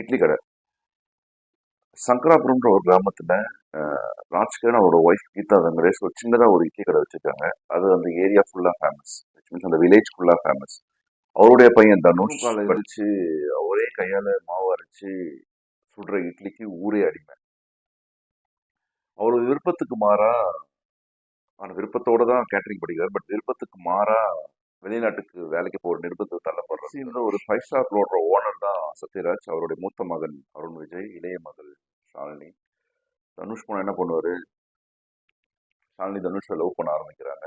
இட்லி கடை. சங்கராபுரம்ன்ற ஒரு கிராமத்துல ராஜ்கிரண் அவரோட ஒய்ஃப் கீதா வெங்கடேஷ் ஒரு சின்னதா ஒரு இட்லி கடை வச்சிருக்காங்க. அது அந்த ஏரியா ஃபுல்லா ஃபேமஸ் மீன்ஸ் அந்த வில்லேஜ் ஃபுல்லா ஃபேமஸ் அவருடைய பையன் தனுஷ். படிச்சு ஒரே கையால மாவு அரைச்சு சுடுற இட்லிக்கு ஊரே அடிமை. அவரோட விருப்பத்துக்கு மாறா ஆன விருப்பத்தோட தான் கேட்டரிங் படிக்கிறார். பட் விருப்பத்துக்கு மாறா வெளிநாட்டுக்கு வேலைக்கு போற நிருபத்துக்கு தள்ளப்படுறார் இந்த ஒரு ஃபைவ் ஸ்டார் ரோட ஓனர் தான் சத்யராஜ். அவருடைய மூத்த மகன் அருண் விஜய் இளைய மகள் ஷாலினி. தனுஷ் போன என்ன பண்ணுவாரு? ஷாலினி தனுஷை லவ் பண்ண ஆரம்பிக்கிறாங்க.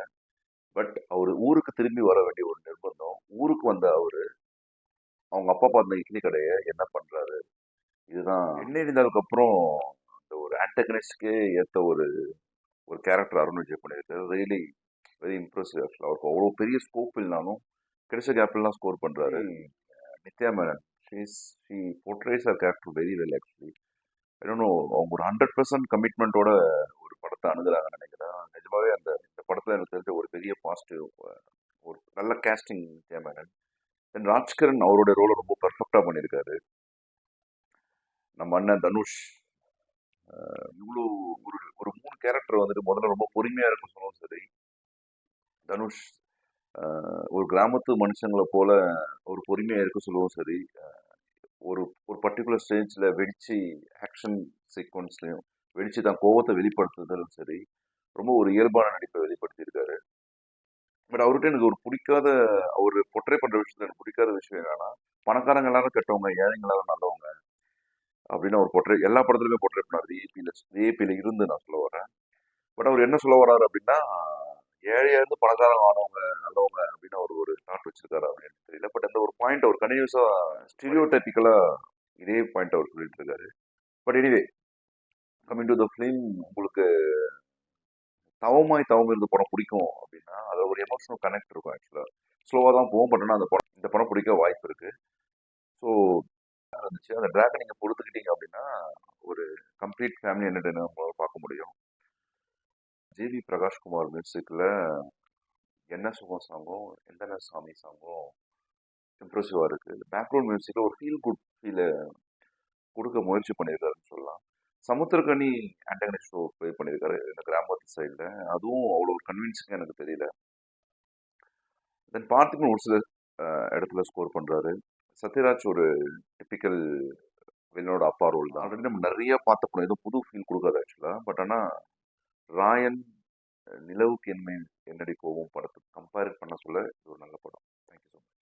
பட் அவர் ஊருக்கு திரும்பி வர வேண்டிய ஒரு நிர்பந்தம் ஊருக்கு வந்த அவரு அவங்க அப்பா பார்த்த இட்லி கடையை என்ன பண்றாரு? இதுதான் என்ன இருந்தாலுக்கு அப்புறம் இந்த ஒரு ஆண்டகனிஸ்ட்கே ஏத்த ஒரு ஒரு கேரக்டர் அருண் விஜய் பண்ணியிருக்காரு. ரியலி வெரி இம்ப்ரெசிவ் ஆக்சுவலாக அவருக்கு அவ்வளோ பெரிய ஸ்கோப் இல்லைனாலும் கிடைச்ச கேப்லாம் ஸ்கோர் பண்றாரு. Nithya Menen she's she portrays her character very well actually இன்னும் அவங்க ஒரு ஹண்ட்ரட் பர்சன்ட் கமிட்மெண்ட்டோட ஒரு படத்தை அணுகுறாங்கன்னு நினைக்கிறேன். நிஜமாவே அந்த இந்த படத்தில் எனக்கு தெரிஞ்ச ஒரு பெரிய பாசிட்டிவ் ஒரு நல்ல கேஸ்டிங் நித்யா மேனன். தென் ராஜ்கிரண் அவரோட ரோலை ரொம்ப பர்ஃபெக்டாக பண்ணியிருக்காரு. நம்ம அண்ணன் தனுஷ் இவ்வளோ ஒரு ஒரு மூணு கேரக்டர் வந்துட்டு முதல்ல ரொம்ப பொறுமையாக இருக்கும் சொல்லவும் சரி தனுஷ் ஒரு கிராமத்து மனுஷங்களை போல ஒரு பொறுமையாக இருக்க சொல்லவும் சரி. ஒரு ஒரு பர்டிகுலர் ஸ்டேஜில் வெடிச்சு ஆக்ஷன் சீக்வன்ஸ்லையும் வெடிச்சு தான் கோவத்தை வெளிப்படுத்துறதுலும் சரி ரொம்ப ஒரு இயல்பான நடிப்பை வெளிப்படுத்தியிருக்காரு. பட் அவர்கிட்ட எனக்கு ஒரு பிடிக்காத அவர் பொற்றை பண்ணுற விஷயத்தை எனக்கு பிடிக்காத விஷயம் என்னன்னா பணக்காரங்க எல்லாரும் கெட்டவங்க ஏழைங்க எல்லாரும் நல்லவங்க அப்படின்னு அவர் பொற்றை எல்லா படத்துலையுமே பொற்றை பண்ணார். ஏபியில் ஏபியில் இருந்து நான் சொல்ல வரேன் பட் அவர் என்ன சொல்ல வர்றாரு அப்படின்னா ஏழையா இருந்து பணக்காரங்க ஆனவங்க நல்லவங்க அப்படின்னு ஒரு ஒரு தாட் வச்சிருக்காரு அப்படின்னு தெரியல. பட் அந்த ஒரு பாயிண்ட் அவர் கண்டினியூஸா ஸ்டீரியோ டைப்பிக்கலா இதே பாயிண்ட் அவர் சொல்லிட்டு இருக்காரு. But anyway coming to the film உங்களுக்கு தவமாய் தவம் இருந்து படம் பிடிக்கும் அப்படின்னா அதில் ஒரு எமோஷனல் கனெக்ட் இருக்கும் ஆக்சுவலாக ஸ்லோவாக தான் போகும் பட் ஆனால் அந்த படம் இந்த படம் பிடிக்க வாய்ப்பு இருக்குது ஸோ இருந்துச்சு அந்த ட்ராகன் நீங்கள் பொறுத்துக்கிட்டீங்க அப்படின்னா ஒரு கம்ப்ளீட் ஃபேமிலி என்டர்டைனர் உங்களால் பார்க்க முடியும். ஜேவி பிரகாஷ்குமார் மியூசிக்கில் என்ன சுகம் சாங்கும் எந்தன சாமி சாங்கும் இம்ப்ரெசிவாக இருக்குது பேக்ரவுண்ட் மியூசிக்கில் ஒரு ஃபீல் குட் ஃபீலை கொடுக்க முயற்சி பண்ணியிருக்காருன்னு சொல்லலாம். சமுத்திரக்கனி ஆண்டகனி ஷோ ப்ளே பண்ணியிருக்காரு இந்த கிராமத்து சைடில் அதுவும் அவ்வளோ ஒரு கன்வின்சிங்காக எனக்கு தெரியல. தென் பார்த்திபன் ஒரு சில இடத்துல ஸ்கோர் பண்ணுறாரு சத்யராஜ் ஒரு டிப்பிக்கல் வில்லனோட அப்பா ரோல் தான். ஆல்ரெடி நம்ம நிறைய பார்த்த படம் எதுவும் புது ஃபீல் கொடுக்காது ஆக்சுவலாக பட் ஆனால் ராயன் நிலவுக்கு என்மை என்னடி கோவம் படத்துக்கு கம்பேர் பண்ண சொல்ல இது ஒரு நல்ல படம். Thank you so much